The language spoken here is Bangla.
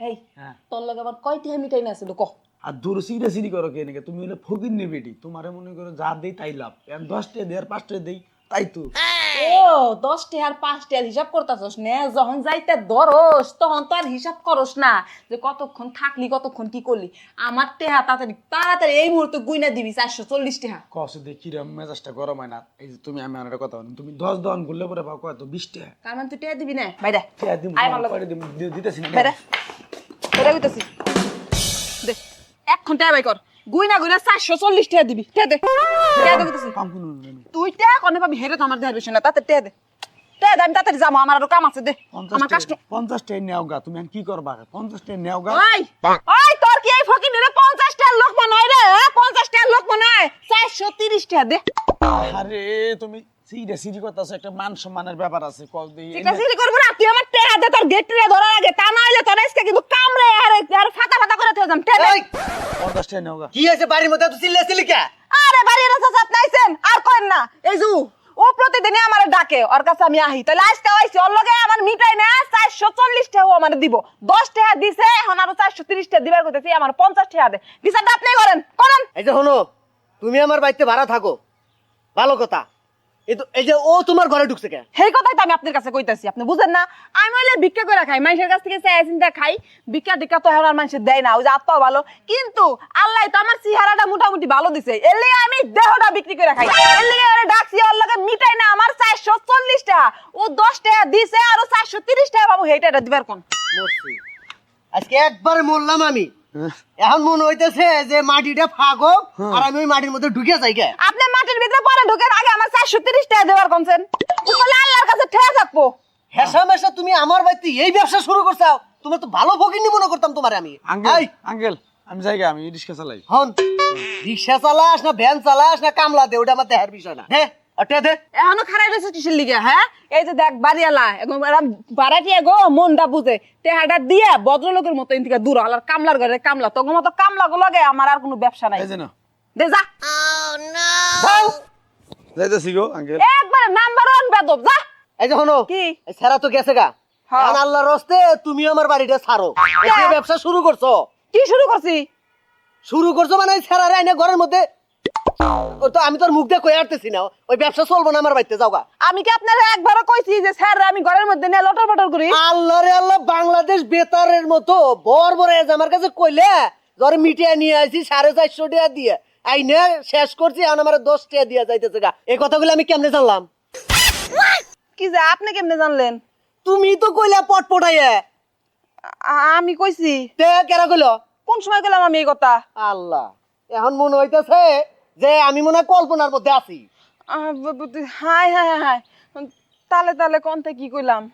এই হ্যাঁ। তোর লগে আবার কয়টি মিটাই না ছিল কহ আর দূর সিঁড়ি করো কে নাকি তুমি হলে ফকির নে বেটি তোমারে মনে করো যা দেই তাই লাভ। এখন দশটা দেই আর পাঁচটা দেই তাই তো। ও পাঁচ হিসাব করতেছস নে? যখন যাইতে ধরস তখন তো আর হিসাব করস না যে কতক্ষণ থাকলি কতক্ষণ কি করলি। আমার টেহা তাড়াতাড়ি তাড়াতাড়ি এই মুহূর্তে গুইনা দিবি চারশো চল্লিশ টেহা। কসে দেখি রে মেজাজটা গরম হয় না। এই যে তুমি আমি আমার কথা বলি। তুমি দশ দহন ঘুরলে পরে পাও কত বিশটা কারণ তুই টেহা দিবি না? বাইরে। টিয়া দিম আয় আমার লগে। পরে দিম? দি- দিতেছি না বাইরে। বাইরে কইতাছি দে এখন টেহা বাই কর। গুইনা গুইনা চারশো চল্লিশ টেহা দিবি। টেহা দে। তুই কনে পাবি? হেরে তো আমার দেহের না। তাতে টেহা দে। দে আমি তাড়াতাড়ি যাব। আমার আরও কাম আছে দে। আমার কাস্ট তুমি কি করবা? পঞ্চাশটাই নেও গা। ওই ওই তোর কি এই ফকির রে? 50 টাকার লোক মনে হয় রে? 50 টাকার লোক মনে 430 টাকা দে। আরে তুমি করতেছো। একটা মান সম্মানের ব্যাপার আছে। কল সিলি না। তুই আমার টাকা দে তোর গেট রে ধরার আগে। তা না হইলে তোর আজকে কিন্তু কামড়ে আর আর ফাটা ফাটা করে থই যাম টেনে। এই, পঞ্চাশটাই নেও গা। কি হয়েছে বাড়ির মধ্যে? এত চিল্লাচিল্লি কে? আরে বাড়ি রাসা সাপ নাইছেন আর করেন না। এই জু ও প্রতিদিন আমার ডাকে ওর কাছে আমি আহি। তাহলে আজকে আইছি ওর লগে আমার মিটাই না 440 টাকা ও আমার দিব। 10 টাকা দিছে এখন আরও 430 টাকা দিবার কইতেছি আমার 50 টাকা দে। বিচারটা আপনি করেন করেন। এই যে শোনো তুমি আমার বাড়িতে ভাড়া থাকো। ভালো কথা। এই যে ও তোমার ঘরে ঢুকছে কে? সেই কথাই তো আমি আপনার কাছে কইতাছি আপনি বুঝেন না? আমি হইলে ভিক্ষা করে খাই মানুষের কাছ থেকে চাই চিন্তা খাই ভিক্ষা টিক্ষা তো এখন আর মানুষের দেয় না ওই যে আত্মাও ভালো। কিন্তু আল্লাহ তো আমার চেহারাটা মোটামুটি ভালো দিছে এর লিগে আমি দেহটা বিক্রি করে খাই। এর লিগে ওরে ডাকছি ওর লগে মিটাই না আমার চারশো চল্লিশ টাকা ও দশ টাকা দিছে আরও চারশো তিরিশ টাকা পাবো সেইটা দিবার কোন? আজকে একবার মরলাম আমি। এখন মনে হইতেছে যে মাটিটা ফাঁকো আর আমি ওই মাটির মধ্যে ঢুকে যাই কে আপনি মাটির ভিতরে পরে ঢুকেন আগে আমার চারশো তিরিশ টাকা দেবার কোনছেন বলে আল্লাহর কাছে ঠেয়া থাকব। হেসা মেশা তুমি আমার বাড়িতে এই ব্যবসা শুরু করছ তোমার তো ভালো ফকির মনে করতাম তোমার আমি। আঙ্কেল এই, আঙ্কেল আমি যাই গা, আমি রিক্সা চালাই। হন। রিক্সা চালাস না ভ্যান চালাস না কামলা দে ওটা আমার দেহের বিষয় না। দে। দে। এখনও খারাপ রয়েছে কিসের লিগে হ্যাঁ? এই যে দেখ বাড়িয়ালা এখন এরম বাড়াটি গো মনটা বুঝে। টেহাটা দিয়ে ভদ্রলোকের মতো এদিকে দূর আলার কামলার ঘরে কামলা। তখন মতো কামলা গুলোকে আমার আর কোনো ব্যবসা নাই। এই যে না। দে যা। যাইতেছি গো আঙ্কেল একবারে নাম্বার ওয়ান বেদব যা। এই যে শোনো কি? এই তো গেছে গা। হ্যাঁ। এখন আল্লাহর রস্তে তুমি আমার বাড়িটা ছাড়ো। ব্যবসা শুরু করছ। কি শুরু করছি? শুরু করছ মানে সেরা রাইনে ঘরের মধ্যে ও তো আমি তোর মুখ দিয়ে কই আরতেছি না। ওই ব্যবসা চলবো না আমার বাড়িতে যাও গা। আমি কি আপনারা একবারও কইছি যে স্যার আমি ঘরের মধ্যে নিয়ে লটর পটর করি? আল্লাহ রে আল্লাহ বাংলাদেশ বেতারের মতো বর বর এজ আমার কাছে কইলে জ্বর মিটিয়ে নিয়ে আসি সাড়ে চারশো টাকা দিয়ে। আইনে শেষ করছি এখন আমার দশ টাকা দিয়ে যাইতেছে গা। এই কথাগুলো আমি কেমনে জানলাম? কি যে আপনি কেমনে জানলেন? তুমি তো কইলা পট পটাইয়ে। আ- আমি কইছি। তে কেরা কইলো? কোন সময় গেলাম আমি এই কথা? আল্লাহ এখন মনে হইতেছে যে আমি মনে হয় কল্পনার মধ্যে আছি। হাই হাই হাই তালে তালে কোনতে কি কইলাম?